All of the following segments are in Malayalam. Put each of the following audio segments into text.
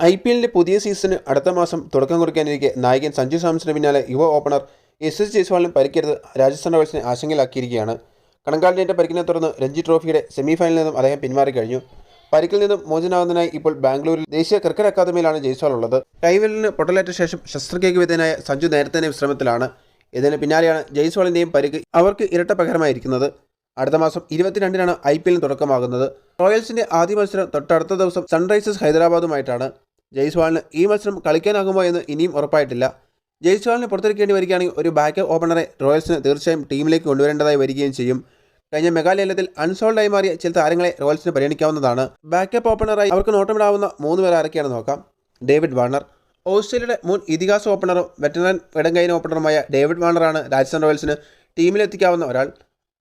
ഐ പി എല്ലിന്റെ പുതിയ സീസണിന് അടുത്ത മാസം തുടക്കം കുറിക്കാനിരിക്കെ നായകൻ സഞ്ജു സാംസിന് പിന്നാലെ യുവ ഓപ്പണർ എസ് എസ് ജയ്സ്വാളിനും പരിക്കരുത് രാജസ്ഥാൻ റോയൽസിനെ ആശങ്കയിലാക്കിയിരിക്കുകയാണ്. കണങ്കാലിന്റെ പരിക്കിനെ തുടർന്ന് രഞ്ജി ട്രോഫിയുടെ സെമിഫൈനലിൽ നിന്നും അദ്ദേഹം പിന്മാറി കഴിഞ്ഞു. പരിക്കിൽ നിന്നും മോചനാകുന്നതിനായി ഇപ്പോൾ ബാംഗ്ലൂരിൽ ദേശീയ ക്രിക്കറ്റ് അക്കാദമിയിലാണ് ജയ്സ്വാൾ ഉള്ളത്. കൈവിരലിന് പൊട്ടലേറ്റ ശേഷം ശസ്ത്രക്രിയയ്ക്ക് വിധേയനായ സഞ്ജു നേരത്തെ വിശ്രമത്തിലാണ്. ഇതിന് പിന്നാലെയാണ് ജയ്സ്വാളിന്റെയും പരിക്ക് അവർക്ക് ഇരട്ട പകരമായിരിക്കുന്നത് അടുത്ത മാസം ഇരുപത്തിരണ്ടിനാണ് ഐ പി എല്ലിന് തുടക്കമാകുന്നത്. റോയൽസിന്റെ ആദ്യ മത്സരം തൊട്ടടുത്ത ദിവസം സൺറൈസേഴ്സ് ഹൈദരാബാദുമായിട്ടാണ്. ജയ്സ്വാളിന് ഈ മത്സരം കളിക്കാനാകുമോ എന്ന് ഇനിയും ഉറപ്പായിട്ടില്ല. ജയ്സ്വാളിനെ പുറത്തിരിക്കേണ്ടി വരികയാണെങ്കിൽ ഒരു ബാക്കപ്പ് ഓപ്പണറെ റോയൽസിന് തീർച്ചയായും ടീമിലേക്ക് കൊണ്ടുവരേണ്ടതായി വരികയും ചെയ്യും. കഴിഞ്ഞ മെഗാലയത്തിൽ അൺസോൾഡായി മാറിയ ചില താരങ്ങളെ റോയൽസിന് പരിഗണിക്കാവുന്നതാണ്. ബാക്കപ്പ് ഓപ്പണറായി അവർക്ക് നോട്ടമിടാവുന്ന മൂന്ന് പേർ ആരൊക്കെയാണ് നോക്കാം. David Warner. ഓസ്ട്രേലിയയുടെ മുൻ ഇതിഹാസ ഓപ്പണറും വെറ്ററൻ ഇടങ്കൈന ഓപ്പണറുമായ ഡേവിഡ് വാർണറാണ് രാജസ്ഥാൻ റോയൽസിന് ടീമിലെത്തിക്കാവുന്ന ഒരാൾ.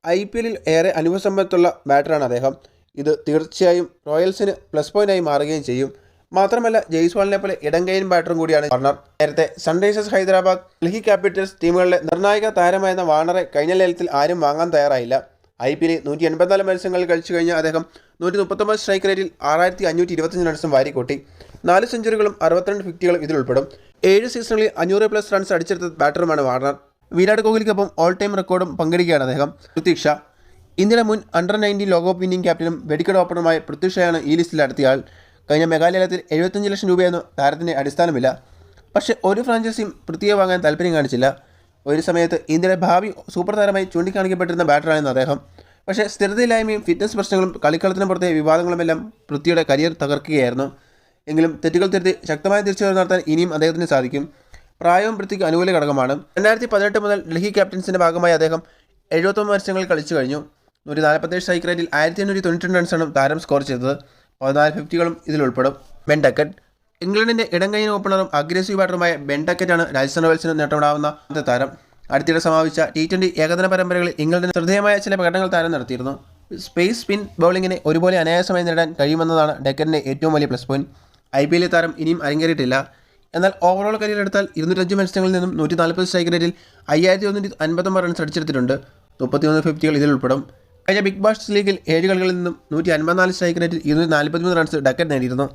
ഐ പി എല്ലിൽ ഏറെ അനുഭവസമ്പത്തുള്ള ബാറ്ററാണ് അദ്ദേഹം. ഇത് തീർച്ചയായും റോയൽസിന് പ്ലസ് പോയിന്റായി മാറുകയും ചെയ്യും. മാത്രമല്ല ജയ്സ്വാളിനെ പോലെ ഇടങ്കൈൻ ബാറ്ററും കൂടിയാണ് വാർണർ. നേരത്തെ സൺറൈസേഴ്സ് ഹൈദരാബാദ് ഡൽഹി ക്യാപിറ്റൽസ് ടീമുകളിലെ നിർണായക താരമായിരുന്ന വാർണറെ കഴിഞ്ഞ ലേലത്തിൽ ആരും വാങ്ങാൻ തയ്യാറായില്ല. ഐ പി എല്ലിൽ നൂറ്റി എൺപത്തിനാല് മത്സരങ്ങൾ കളിച്ചു കഴിഞ്ഞ അദ്ദേഹം നൂറ്റി മുപ്പത്തൊമ്പത് സ്ട്രൈക്ക് റേറ്റിൽ ആറായിരത്തി അഞ്ഞൂറ്റി ഇരുപത്തഞ്ച് റൺസും വാരിക്കൂട്ടി. നാല് സെഞ്ചുറികളും അറുപത്തിരണ്ട് ഫിഫ്റ്റികളും ഇതിൽ ഉൾപ്പെടും. ഏഴ് സീസണുകളിൽ അഞ്ഞൂറ് പ്ലസ് റൺസ് അടിച്ചെടുത്ത ബാറ്ററുമാണ് വാർണർ. വിരാട് കോഹ്ലിക്കൊപ്പം ഓൾ ടൈം റെക്കോർഡും പങ്കിടുകയാണ് അദ്ദേഹം. പൃഥ്വി ഷാ ഇന്ത്യയുടെ മുൻ അണ്ടർ നയന്റീൻ ലോകകപ്പ് വിന്നിംഗ് ക്യാപ്റ്റനും വെടിക്കട ഓപ്പണറുമായ പൃഥ്വി ഷായാണ് ഈ ലിസ്റ്റിൽ അടുത്തയാൾ കഴിഞ്ഞ മെഗാലയത്തിൽ എഴുപത്തഞ്ച് ലക്ഷം രൂപയായിരുന്നു താരത്തിന്റെ അടിസ്ഥാനമില്ല. പക്ഷേ ഒരു ഫ്രാഞ്ചൈസിയും പ്രത്യേക വാങ്ങാൻ താല്പര്യം കാണിച്ചില്ല. ഒരു സമയത്ത് ഇന്ത്യയുടെ ഭാവി സൂപ്പർ താരമായി ചൂണ്ടിക്കാണിക്കപ്പെട്ടിരുന്ന ബാറ്ററായിരുന്നു അദ്ദേഹം. പക്ഷേ സ്ഥിരതയില്ലായ്മയും ഫിറ്റ്നസ് പ്രശ്നങ്ങളും കളിക്കളത്തിന് പുറത്തെ വിവാദങ്ങളുമെല്ലാം പൃഥ്വിയുടെ കരിയർ തകർക്കുകയായിരുന്നു. എങ്കിലും തെറ്റുകൾ തിരുത്തി ശക്തമായ തിരിച്ചുവരവ് നടത്താൻ ഇനിയും അദ്ദേഹത്തിന് സാധിക്കും. പ്രായവും പൃഥ്വിക്ക് അനുകൂല ഘടകമാണ്. രണ്ടായിരത്തി പതിനെട്ട് മുതൽ ഡൽഹി ക്യാപ്റ്റൻസിന്റെ ഭാഗമായി അദ്ദേഹം എഴുപത്തൊമ്പത് വർഷങ്ങൾ കളിച്ചു കഴിഞ്ഞു. നൂറ്റി നാൽപ്പത്തേഴ് സ്ട്രൈക്ക് റേറ്റിൽ ആയിരത്തി എണ്ണൂറ്റി തൊണ്ണൂറ്റി റൺസാണ് താരം സ്കോർ ചെയ്തത്. പതിനാല് ഫിഫ്റ്റികളും ഇതിൽ ഉൾപ്പെടും ബെൻഡക്കറ്റ് ഇംഗ്ലണ്ടിന്റെ ഇംഗ്ലണ്ടിന്റെ ഇടംകൈ ഓപ്പണറും അഗ്രസീവ് ബാറ്ററുമായ ബെൻഡക്കറ്റാണ് രാജസ്ഥാൻ റോയൽസിന് നേട്ടമുണ്ടാകുന്ന ആദ്യത്തെ താരം. അടുത്തിടെ സമാപിച്ച ടി ട്വന്റി ഏകദിന പരമ്പരകളിൽ ഇംഗ്ലണ്ടിന് ശ്രദ്ധേയമായ ചില പ്രകടനങ്ങൾ താരം നടത്തിയിരുന്നു. സ്പേസ് സ്പിൻ ബൗളിങ്ങിനെ ഒരുപോലെ അനായാസമായി നേടാൻ കഴിയുമെന്നതാണ് ഡെക്കറിന്റെ ഏറ്റവും വലിയ പ്ലസ് പോയിന്റ് ഐ പി എല്ലിൽ താരം ഇനിയും അരങ്ങേറിയിട്ടില്ല. എന്നാൽ ഓവറോൾ കരിയർ എടുത്താൽ ഇരുന്നൂറ്റഞ്ച് മത്സരങ്ങളിൽ നിന്നും നൂറ്റി നാൽപ്പത് സ്ട്രൈക്ക് റേറ്റിൽ അയ്യായിരത്തി ഒന്നൂറ്റി അൻപത്തൊമ്പത് റൺസ് അടിച്ചെടുത്തിട്ടുണ്ട്. മുപ്പത്തിമൂന്ന് ഫിഫ്റ്റികൾ ഇതിൽ ഉൾപ്പെടും കഴിഞ്ഞ ബിഗ് ബാഷ് ലീഗിൽ ഏഴ് കളികളിൽ നിന്നും നൂറ്റി അൻപത്തിനാല് സ്ട്രൈക്ക് റേറ്റിൽ ഇരുന്നൂറ്റി നാൽപ്പത്തിമൂന്ന് റൺസ് ഡക്കറ്റ് നേടിയിരുന്നു.